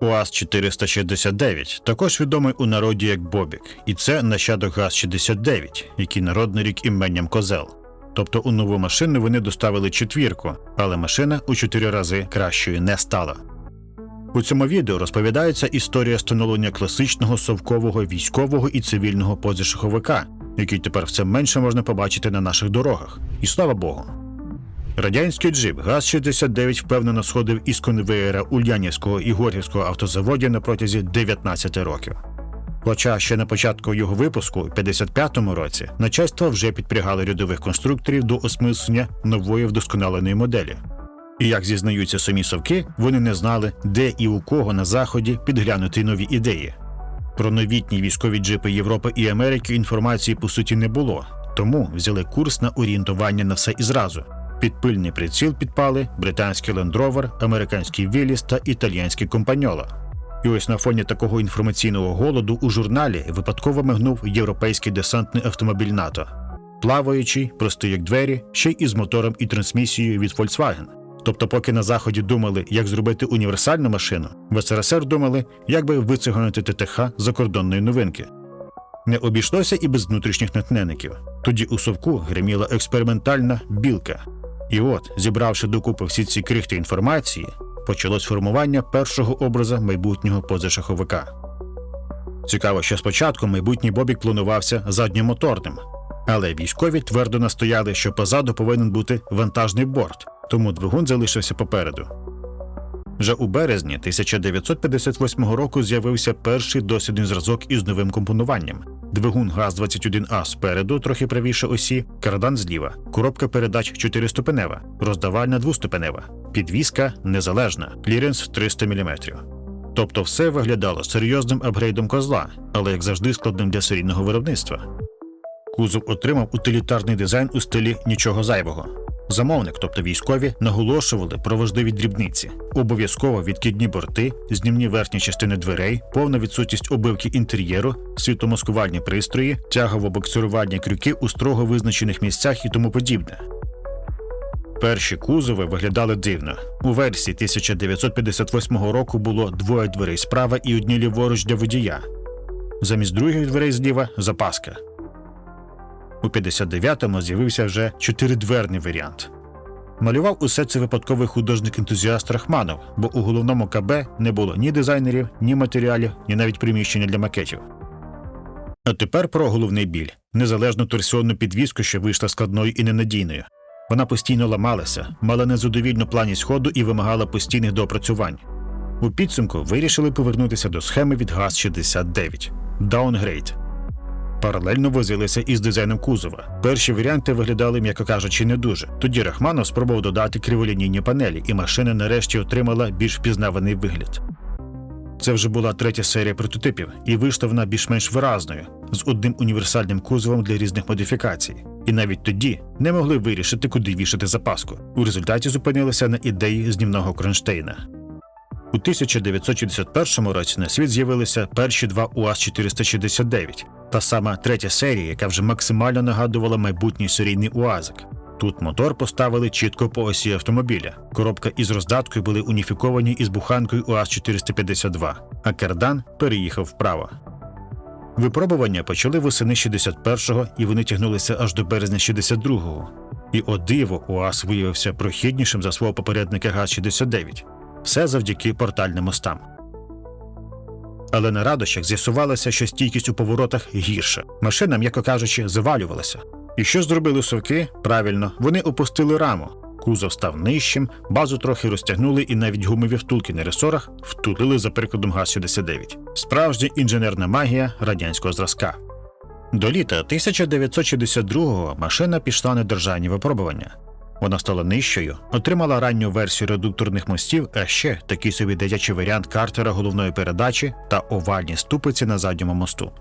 УАЗ-469, також відомий у народі як Бобік, і це нащадок ГАЗ-69, який народний рік іменням Козел. Тобто у нову машину вони доставили четвірку, але машина у чотири рази кращою не стала. У цьому відео розповідається історія становлення класичного совкового військового і цивільного позашаховика, який тепер все менше можна побачити на наших дорогах. І слава Богу. Радянський джип ГАЗ-69 впевнено сходив із конвеєра Ульянівського і Горгівського автозаводів на протязі 19 років. Хоча ще на початку його випуску, у 55-му році, начальство вже підпрягало рядових конструкторів до осмислення нової вдосконаленої моделі. І як зізнаються самі совки, вони не знали, де і у кого на заході підглянути нові ідеї. Про новітні військові джипи Європи і Америки інформації по суті не було, тому взяли курс на орієнтування на все і зразу. Під пильний приціл підпали британський Rover, американський Віліс та італійський Компаньола. І ось на фоні такого інформаційного голоду у журналі випадково мигнув європейський десантний автомобіль НАТО, плаваючий, простий як двері, ще й із мотором і трансмісією від Volkswagen. Тобто, поки на заході думали, як зробити універсальну машину, в СРСР думали, як би вициганити ТТХ закордонної новинки. Не обійшлося і без внутрішніх натхненників. Тоді у совку гриміла експериментальна білка. І от, зібравши докупи всі ці крихти інформації, почалось формування першого образа майбутнього позашаховика. Цікаво, що спочатку майбутній Бобік планувався задньомоторним, але військові твердо настояли, що позаду повинен бути вантажний борт, тому двигун залишився попереду. Вже у березні 1958 року з'явився перший дослідний зразок із новим компонуванням. Двигун ГАЗ-21А спереду, трохи правіше осі, кардан зліва, коробка передач 4-ступенева, роздавальна двоступенева, підвізка незалежна, кліренс 300 мм. Тобто все виглядало серйозним апгрейдом козла, але як завжди складним для серійного виробництва. Кузов отримав утилітарний дизайн у стилі нічого зайвого. Замовник, тобто військові, наголошували про важливі дрібниці: обов'язково відкидні борти, знімні верхні частини дверей, повна відсутність обивки інтер'єру, світломаскувальні пристрої, тягово-боксирувальні крюки у строго визначених місцях і тому подібне. Перші кузови виглядали дивно. У версії 1958 року було двоє дверей справа і одні ліворуч для водія. Замість других дверей зліва запаска. У 59-му з'явився вже чотиридверний варіант. Малював усе це випадковий художник-ентузіаст Рахманов, бо у головному КБ не було ні дизайнерів, ні матеріалів, ні навіть приміщення для макетів. А тепер про головний біль незалежну торсіонну підвіску, що вийшла складною і ненадійною. Вона постійно ламалася, мала незадовільну планість ходу і вимагала постійних доопрацювань. У підсумку вирішили повернутися до схеми від ГАЗ-69 Даунгрейд. Паралельно возилися із дизайном кузова. Перші варіанти виглядали, м'яко кажучи, не дуже. Тоді Рахманов спробував додати криволінійні панелі, і машина нарешті отримала більш впізнаваний вигляд. Це вже була третя серія прототипів, і вийшла вона більш-менш виразною, з одним універсальним кузовом для різних модифікацій. І навіть тоді не могли вирішити, куди вішати запаску. У результаті зупинилися на ідеї знімного кронштейна. У 1961 році на світ з'явилися перші два УАЗ-469, та сама третя серія, яка вже максимально нагадувала майбутній серійний УАЗик. Тут мотор поставили чітко по осі автомобіля. Коробка із роздаткою були уніфіковані із буханкою УАЗ-452, а кардан переїхав вправо. Випробування почали восени 61-го і вони тягнулися аж до березня 62-го. І о диво УАЗ виявився прохіднішим за свого попередника ГАЗ-69. Все завдяки портальним мостам. Але на радощах з'ясувалося, що стійкість у поворотах гірша. Машина, м'яко кажучи, завалювалася. І що зробили совки? Правильно, вони опустили раму. Кузов став нижчим, базу трохи розтягнули і навіть гумові втулки на ресорах втулили за прикладом ГАЗ-69. Справжня інженерна магія радянського зразка. До літа 1962-го машина пішла на державні випробування. Вона стала нижчою, отримала ранню версію редукторних мостів, а ще такий собі дитячий варіант картера головної передачі та овальні ступиці на задньому мосту.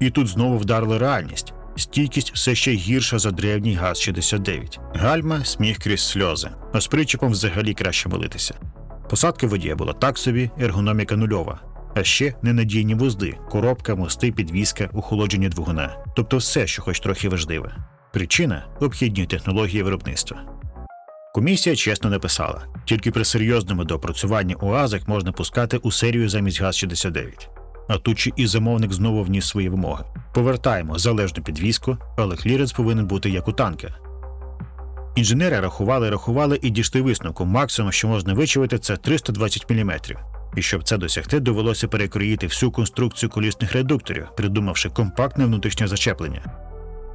І тут знову вдарила реальність. Стійкість все ще гірша за древній ГАЗ-69. Гальма сміх крізь сльози, а з причепом взагалі краще молитися. Посадка водія була так собі, ергономіка нульова. А ще ненадійні вузди, коробка, мости, підвізка, охолодження двигуна. Тобто все, що хоч трохи важливе. Причина обхідні технології виробництва. Комісія чесно написала: тільки при серйозному доопрацюванні УАЗик можна пускати у серію замість ГАЗ-69. А тут ще і замовник знову вніс свої вимоги. Повертаємо залежну підвізку, але кліренс повинен бути як у танка. Інженери рахували, рахували і дійшли висновку. Максимум, що можна вичавити, це 320 мм. І щоб це досягти, довелося перекроїти всю конструкцію колісних редукторів, придумавши компактне внутрішнє зачеплення.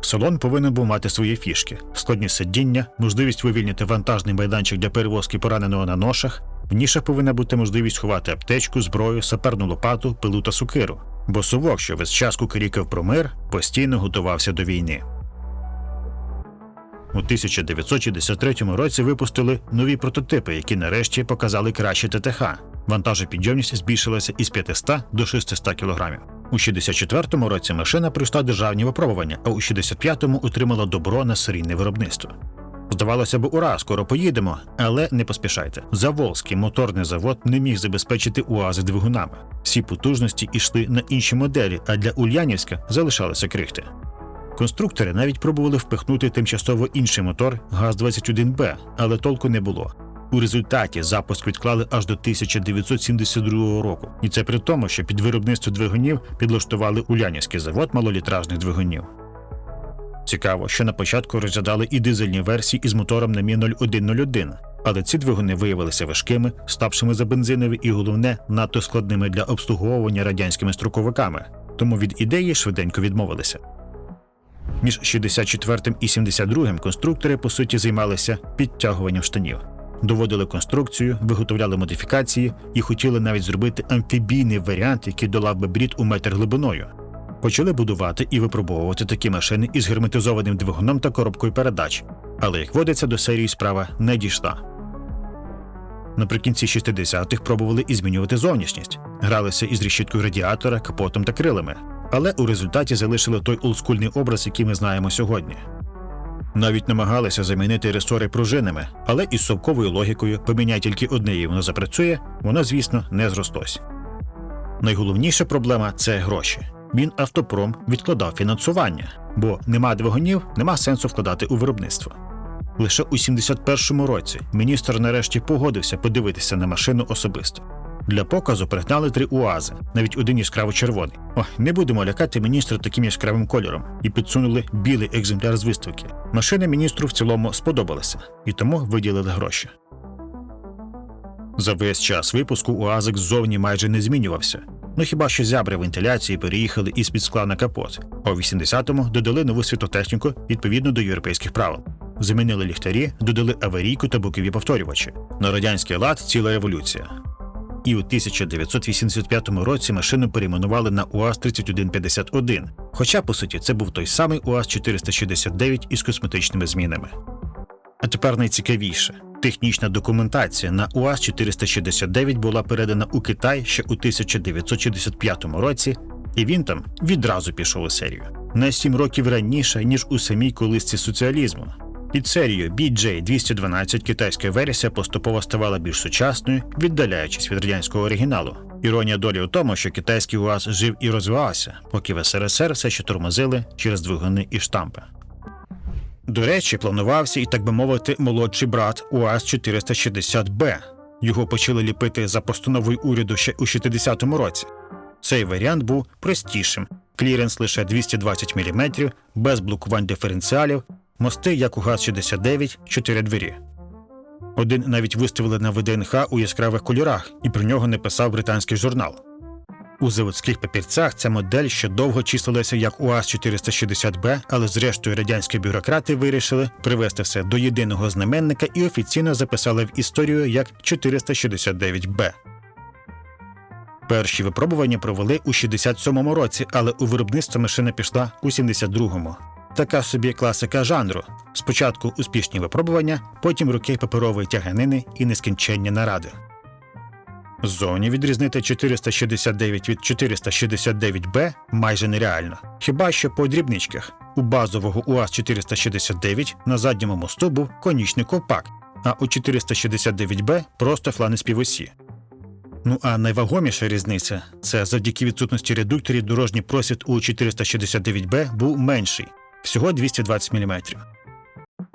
Салон повинен був мати свої фішки: складні сидіння, можливість вивільнити вантажний майданчик для перевозки пораненого на ношах. В нішах повинна бути можливість ховати аптечку, зброю, саперну лопату, пилу та сукиру. Бо совок, що весь час кукарікав про мир, постійно готувався до війни. У 1963 році випустили нові прототипи, які нарешті показали краще ТТХ. Вантажопідйомність збільшилася із 500 до 600 кг. У 64-му році машина пройшла державні випробування, а у 65-му отримала добро на серійне виробництво. Здавалося б, ура, скоро поїдемо, але не поспішайте. Заволзький моторний завод не міг забезпечити УАЗи двигунами. Всі потужності йшли на інші моделі, а для Ульянівська залишалися крихти. Конструктори навіть пробували впихнути тимчасово інший мотор ГАЗ-21Б, але толку не було. У результаті запуск відклали аж до 1972 року, і це при тому, що під виробництво двигунів підлаштували Улянівський завод малолітражних двигунів. Цікаво, що на початку розглядали і дизельні версії із мотором на Мі 0101, але ці двигуни виявилися важкими, слабшими за бензинові і головне надто складними для обслуговування радянськими строковиками, тому від ідеї швиденько відмовилися. Між 64 і 72 конструктори по суті займалися підтягуванням штанів. Доводили конструкцію, виготовляли модифікації і хотіли навіть зробити амфібійний варіант, який долав би брід у метр глибиною. Почали будувати і випробовувати такі машини із герметизованим двигуном та коробкою передач, але як водиться, до серії справа не дійшла. Наприкінці 60-х пробували і змінювати зовнішність, гралися із решіткою радіатора, капотом та крилами, але у результаті залишили той олдскульний образ, який ми знаємо сьогодні. Навіть намагалися замінити ресори пружинами, але із совковою логікою поміняй тільки одне і воно запрацює, воно, звісно, не зростось. Найголовніша проблема це гроші. Мінавтопром відкладав фінансування, бо нема двигунів, нема сенсу вкладати у виробництво. Лише у 71-му році міністр нарешті погодився подивитися на машину особисто. Для показу пригнали три УАЗи, навіть один яскраво червоний. О, не будемо лякати міністра таким яскравим кольором і підсунули білий екземпляр з виставки. Машина міністру в цілому сподобалася, і тому виділили гроші. За весь час випуску УАЗик ззовні майже не змінювався. Ну хіба що зябри вентиляції переїхали із під скла на капот, а у 80-му додали нову світотехніку відповідно до європейських правил. Замінили ліхтарі, додали аварійку та бокові повторювачі. На радянський лад ціла революція. І у 1985 році машину перейменували на УАЗ-3151, хоча, по суті, це був той самий УАЗ-469 із косметичними змінами. А тепер найцікавіше. Технічна документація на УАЗ-469 була передана у Китай ще у 1965 році, і він там відразу пішов у серію. На 7 років раніше, ніж у самій колисці соціалізму. Під серією BJ212 китайська версія поступово ставала більш сучасною, віддаляючись від радянського оригіналу. Іронія долі у тому, що китайський УАЗ жив і розвивався, поки в СРСР все ще тормозили через двигуни і штампи. До речі, планувався і, так би мовити, молодший брат УАЗ-460Б. Його почали ліпити за постановою уряду ще у 60-му році. Цей варіант був простішим: кліренс лише 220 мм, без блокувань диференціалів, мости, як у ГАЗ-69, 4 двері. Один навіть виставили на ВДНХ у яскравих кольорах, і про нього не писав британський журнал. У заводських папірцях ця модель ще довго числилася як УАЗ-460Б, але зрештою радянські бюрократи вирішили привести все до єдиного знаменника і офіційно записали в історію як 469Б. Перші випробування провели у 67-му році, але у виробництво машина пішла у 72-му. Така собі класика жанру. Спочатку успішні випробування, потім роки паперової тяганини і нескінченні наради. Ззовні відрізнити 469 від 469Б майже нереально. Хіба що по дрібничках. У базового УАЗ-469 на задньому мосту був конічний ковпак, а у 469Б просто флани співосі. Ну а найвагоміша різниця це завдяки відсутності редукторів дорожній просвіт у 469Б був менший всього 220 мм.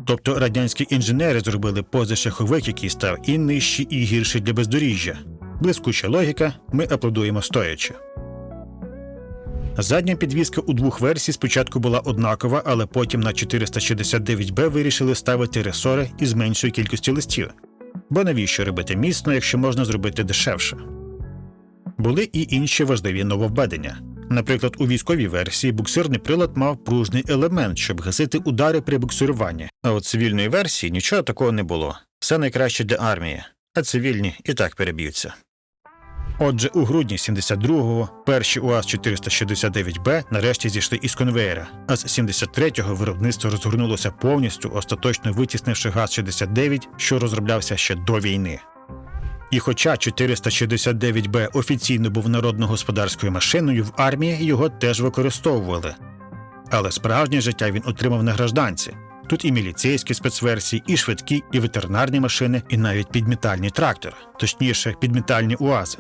Тобто радянські інженери зробили позашляховик, який став і нижчий, і гірший для бездоріжжя. Блискуча логіка, ми аплодуємо стоячи. Задня підвізка у двох версій спочатку була однакова, але потім на 469Б вирішили ставити ресори із меншою кількістю листів. Бо навіщо робити міцно, якщо можна зробити дешевше? Були і інші важливі нововведення. Наприклад, у військовій версії буксирний прилад мав пружний елемент, щоб гасити удари при буксируванні. А у цивільної версії нічого такого не було. Все найкраще для армії, а цивільні і так переб'ються. Отже, у грудні 72-го перші УАЗ-469Б нарешті зійшли із конвеєра, а з 73-го виробництво розгорнулося повністю, остаточно витіснивши ГАЗ-69, що розроблявся ще до війни. І хоча 469Б офіційно був народно-господарською машиною, в армії його теж використовували. Але справжнє життя він отримав на гражданці. Тут і міліцейські спецверсії, і швидкі, і ветеринарні машини, і навіть підмітальний трактор, точніше, підмітальні УАЗи.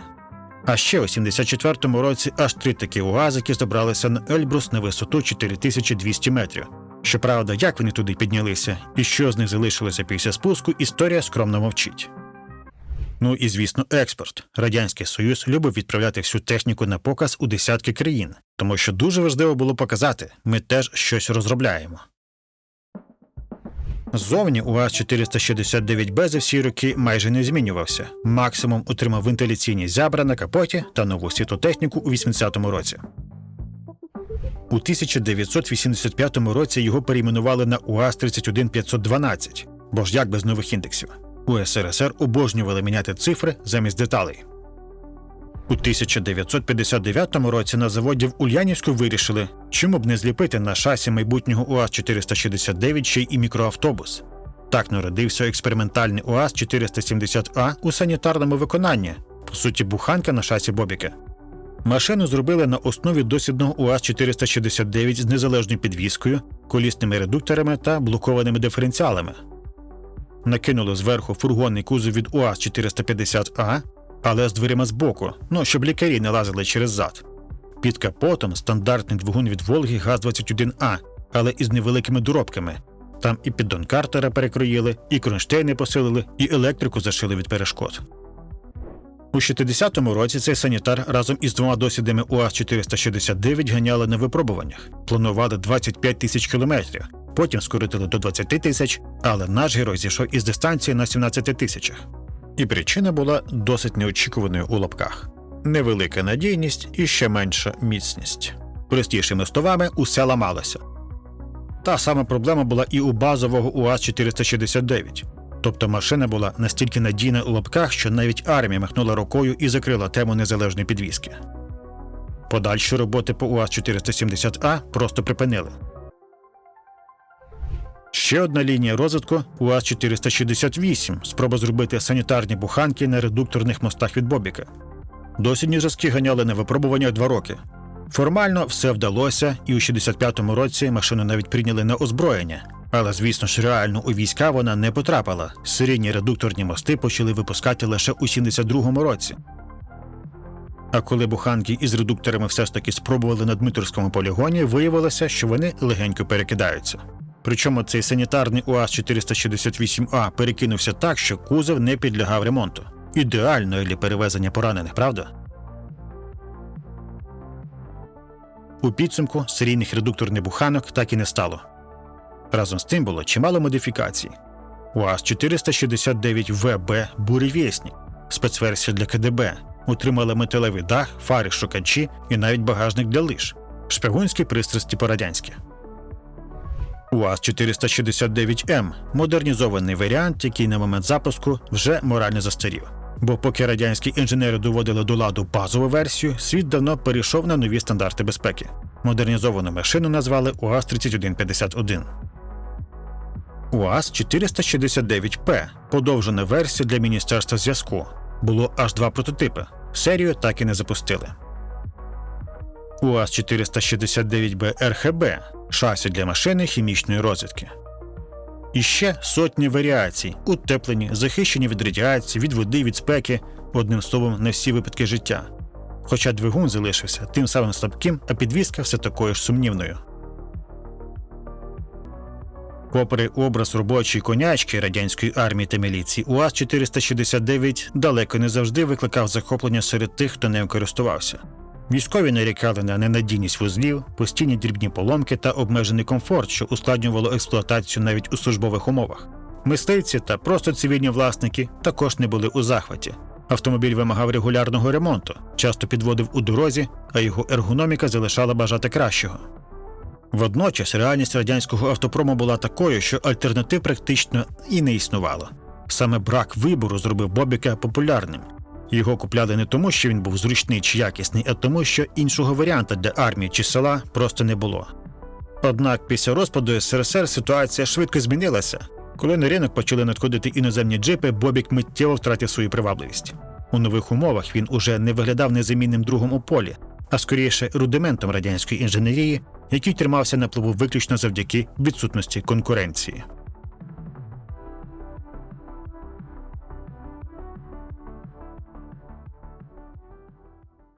А ще у 74-му році аж три такі УАЗики забралися на Ельбрус на висоту 4200 метрів. Щоправда, як вони туди піднялися і що з них залишилося після спуску, історія скромно мовчить. Ну і звісно, експорт. Радянський Союз любив відправляти всю техніку на показ у десятки країн, тому що дуже важливо було показати, ми теж щось розробляємо. Ззовні УАЗ-469Б за всі роки майже не змінювався. Максимум отримав вентиляційні зябра на капоті та нову світотехніку у 80-му році. У 1985 році його перейменували на УАЗ-31512, бо ж як без нових індексів. У СРСР обожнювали міняти цифри замість деталей. У 1959 році на заводі в Ульянівську вирішили, чому б не зліпити на шасі майбутнього УАЗ-469 ще й мікроавтобус. Так народився експериментальний УАЗ-470А у санітарному виконанні, по суті, буханка на шасі Бобіка. Машину зробили на основі досвідного УАЗ-469 з незалежною підвіскою, колісними редукторами та блокованими диференціалами. Накинули зверху фургонний кузов від УАЗ-450А, але з дверима збоку, ну щоб лікарі не лазили через зад. Під капотом стандартний двигун від Волги ГАЗ-21А, але із невеликими доробками. Там і піддон картера перекроїли, і кронштейни посилили, і електрику зашили від перешкод. У 60-му році цей санітар разом із двома досвідами УАЗ-469 ганяли на випробуваннях, планували 25 тисяч кілометрів, потім скоротили до 20 тисяч, але наш герой зійшов із дистанції на 17 тисячах. І причина була досить неочікуваною у лапках: невелика надійність і ще менша міцність. Простішими словами усе ламалося. Та сама проблема була і у базового УАЗ-469. Тобто машина була настільки надійна у лапках, що навіть армія махнула рукою і закрила тему незалежної підвіски. Подальші роботи по УАЗ-470А просто припинили. Ще одна лінія розвитку УАЗ-468 спроба зробити санітарні буханки на редукторних мостах від Бобіка. Досвідні зразки ганяли на випробуваннях два роки. Формально все вдалося, і у 65-му році машину навіть прийняли на озброєння. Але, звісно ж, реально у війська вона не потрапила. Серійні редукторні мости почали випускати лише у 72-му році. А коли буханки із редукторами все ж таки спробували на Дмитрівському полігоні, виявилося, що вони легенько перекидаються. Причому цей санітарний УАЗ-468А перекинувся так, що кузов не підлягав ремонту. Ідеально для перевезення поранених, правда? У підсумку серійних редукторних буханок так і не стало. Разом з тим було чимало модифікацій. УАЗ-469ВБ Буревєснік, спецверсія для КДБ, утримала металевий дах, фари шукачі і навіть багажник для лиш, шпигунські пристрасті по-радянськи. УАЗ-469М модернізований варіант, який на момент запуску вже морально застарів. Бо поки радянські інженери доводили до ладу базову версію, світ давно перейшов на нові стандарти безпеки. Модернізовану машину назвали УАЗ-3151. УАЗ-469П подовжена версія для Міністерства зв'язку. Було аж два прототипи. Серію так і не запустили. УАЗ-469Б РХБ шасі для машини хімічної розвідки. І ще сотні варіацій, утеплені, захищені від радіації, від води, від спеки, одним словом, на всі випадки життя. Хоча двигун залишився тим самим слабким, а підвізка все такою ж сумнівною. Попри образ робочої конячки радянської армії та міліції, УАЗ-469 далеко не завжди викликав захоплення серед тих, хто ним користувався. Військові нарікали на ненадійність вузлів, постійні дрібні поломки та обмежений комфорт, що ускладнювало експлуатацію навіть у службових умовах. Мисливці та просто цивільні власники також не були у захваті. Автомобіль вимагав регулярного ремонту, часто підводив у дорозі, а його ергономіка залишала бажати кращого. Водночас реальність радянського автопрому була такою, що альтернатив практично і не існувало. Саме брак вибору зробив Бобіка популярним. Його купляли не тому, що він був зручний чи якісний, а тому, що іншого варіанта для армії чи села просто не було. Однак після розпаду СРСР ситуація швидко змінилася. Коли на ринок почали надходити іноземні джипи, Бобік миттєво втратив свою привабливість. У нових умовах він уже не виглядав незамінним другом у полі, а скоріше рудиментом радянської інженерії, який тримався на плаву виключно завдяки відсутності конкуренції.